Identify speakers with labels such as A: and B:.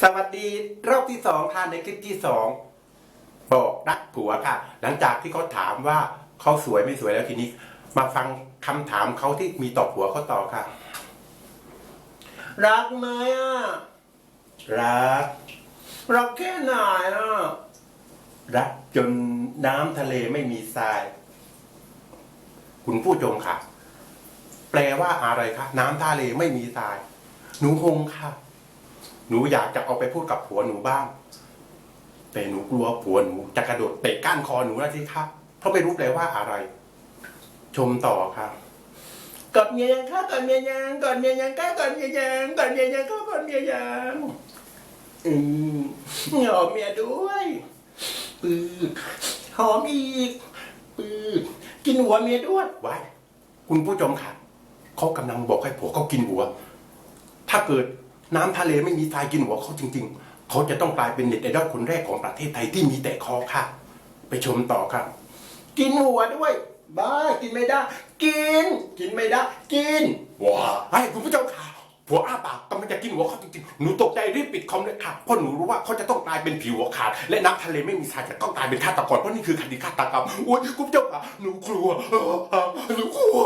A: สวัสดีรอบที่สองค่ะในคลิปที่สองบอกรักผัวค่ะ หลังจากที่เขาถามว่าเขาสวยไม่สวยแล้วทีนี้ มาฟังคำถามเขาที่มีต่อผัวเขาต่อค่ะ รักไหมอะรักรักแค่ไหนอะรักจนน้ำทะเลไม่มีทราย คุณผู้ชมค่ะ แปลว่าอะไรคะน้ำทะเลไม่มีทราย หนูงงค่ะ หนูอยากจะเอาไปพูดกับผัวหนูบ้าง แต่หนูกลัวผัวหนูจะกระโดดเตะก้านคอหนูนะสิครับเพราะไม่รู้เลยว่าอะไร ชมต่อครับกอดเมียยังค่ะกอดเมียยังกอดเมียยังค่ะกอดเมียยังกอดเมียยังค่ะกอดเมียยังอืมหอมเมียด้วยปืดหอมอีกปืดกินหัวเมียด้วยไว้คุณผู้ชมค่ะเขากำลังบอกให้ผัวเขากินหัว ถ้าเกิด น้ำทะเลไม่มีทรายกินหัวเขาจริง ๆ เขาจะต้องกลายเป็นเน็ตไอดอลคนแรกของประเทศไทยที่มีแต่คอค่ะ ไปชมต่อครับ กินหัวด้วย บ้ากินไม่ได้ กิน กินไม่ได้ กินว้าไอ้คุณผู้ชมค่ะผัวอ้าปากกำลังจะกินหัวเขาจริงๆ หนูตกใจรีบปิดคอมเลยค่ะ เพราะหนูรู้ว่าเขาจะต้องกลายเป็นผิวหัวขาด และน้ำทะเลไม่มีทรายจะต้องกลายเป็นฆาตกรเพราะนี่คือคดีฆาตกรรมโอ้ยคุณผู้ชมค่ะหนูกลัวหนูกลัว